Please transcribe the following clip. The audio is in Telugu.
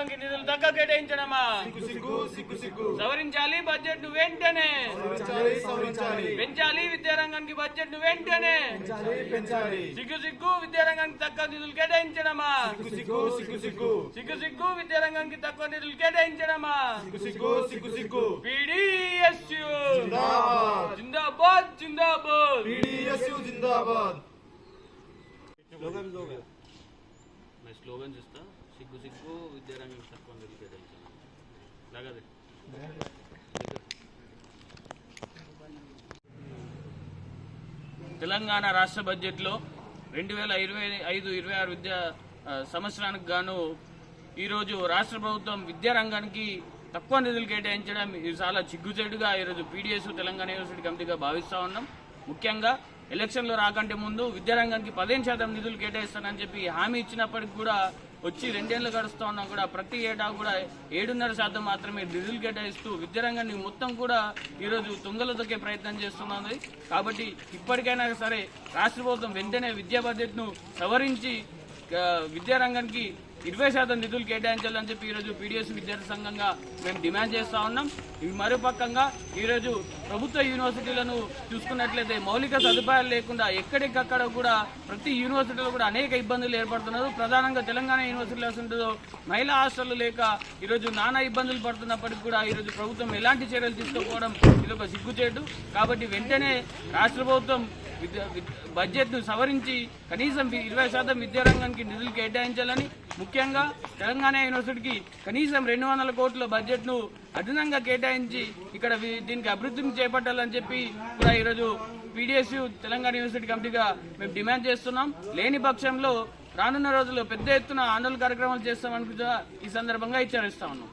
తక్కువ కేటాయించడమా సిగ్గు సిగ్గు సిగ్గు సిగ్గు సవరించాలి బడ్జెట్ను వెంటనే. సవరించాలి సవరించాలి. పెంచాలి విద్యారంగానికి బడ్జెట్ను వెంటనే. పెంచాలి పెంచాలి. సిగ్గు సిగ్గు విద్యారంగానికి తక్కువ నిధులు కేటాయించడమా? సిగ్గు సిగ్గు సిగ్గు సిగ్గు. సిగ్గు సిగ్గు విద్యారంగానికి తక్కువ నిధులు కేటాయించడమా? సిగ్గు సిగ్గు సిగ్గు సిగ్గు. పీడీఎస్యు. జిందాబాద్. జిందాబాద్ జిందాబాద్. పీడీఎస్యు జిందాబాద్. సిగ్గు సిగ్గు విద్యారంగం దొరికే తెలుసు లాగదే తెలంగాణ రాష్ట్ర బడ్జెట్లో రెండు వేల ఇరవై ఐదు ఇరవై ఆరు విద్యా సంవత్సరానికి గాను ఈరోజు రాష్ట్ర ప్రభుత్వం విద్యారంగానికి తక్కువ నిధులు కేటాయించడం చాలా చిగ్గుచేటుగా ఈరోజు పీడిఎస్ తెలంగాణ యూనివర్సిటీ కమిటీగా భావిస్తూ ఉన్నాం. ముఖ్యంగా ఎలక్షన్లు రాకంటే ముందు విద్యారంగానికి పదిహేను శాతం నిధులు కేటాయిస్తానని చెప్పి హామీ ఇచ్చినప్పటికి కూడా వచ్చి రెండేళ్ళు గడుస్తూ ఉన్నా కూడా ప్రతి ఏటా కూడా ఏడున్నర శాతం మాత్రమే నిధులు కేటాయిస్తూ విద్యారంగాన్ని మొత్తం కూడా ఈరోజు తుంగలు తొక్కే ప్రయత్నం చేస్తున్నది. కాబట్టి ఇప్పటికైనా సరే రాష్ట్ర ప్రభుత్వం వెంటనే విద్యా బడ్జెట్ను సవరించి విద్యారంగానికి ఇరవై శాతం నిధులు కేటాయించాలని చెప్పి ఈరోజు పీడిఎస్ విద్యార్థి సంఘంగా మేము డిమాండ్ చేస్తూ ఉన్నాం. ఇవి మరోపక్కంగా ఈరోజు ప్రభుత్వ యూనివర్సిటీలను చూసుకున్నట్లయితే మౌలిక సదుపాయాలు లేకుండా ఎక్కడికక్కడ కూడా ప్రతి యూనివర్సిటీలో కూడా అనేక ఇబ్బందులు ఏర్పడుతున్నారు. ప్రధానంగా తెలంగాణ యూనివర్సిటీలో ఉంటుందో మహిళా హాస్టళ్ళు లేక ఈరోజు నానా ఇబ్బందులు పడుతున్నప్పటికీ కూడా ఈరోజు ప్రభుత్వం ఎలాంటి చర్యలు తీసుకోకపోవడం ఇది ఒక సిగ్గుచేటు. కాబట్టి వెంటనే రాష్ట్ర ప్రభుత్వం బడ్జెట్ను సవరించి కనీసం ఇరవై శాతం విద్యారంగానికి నిధులు కేటాయించాలని ముఖ్యంగా తెలంగాణ యూనివర్సిటీకి కనీసం రెండు వందల కోట్ల బడ్జెట్ను అదనంగా కేటాయించి ఇక్కడ దీనికి అభివృద్ధిని చేపట్టాలని చెప్పి కూడా ఈరోజు పీడిఎస్యు తెలంగాణ యూనివర్సిటీ కమిటీగా మేము డిమాండ్ చేస్తున్నాం. లేని పక్షంలో రానున్న రోజుల్లో పెద్ద ఎత్తున ఆందోళన కార్యక్రమాలు చేస్తామని కూడా ఈ సందర్భంగా హెచ్చరిస్తా ఉన్నాం.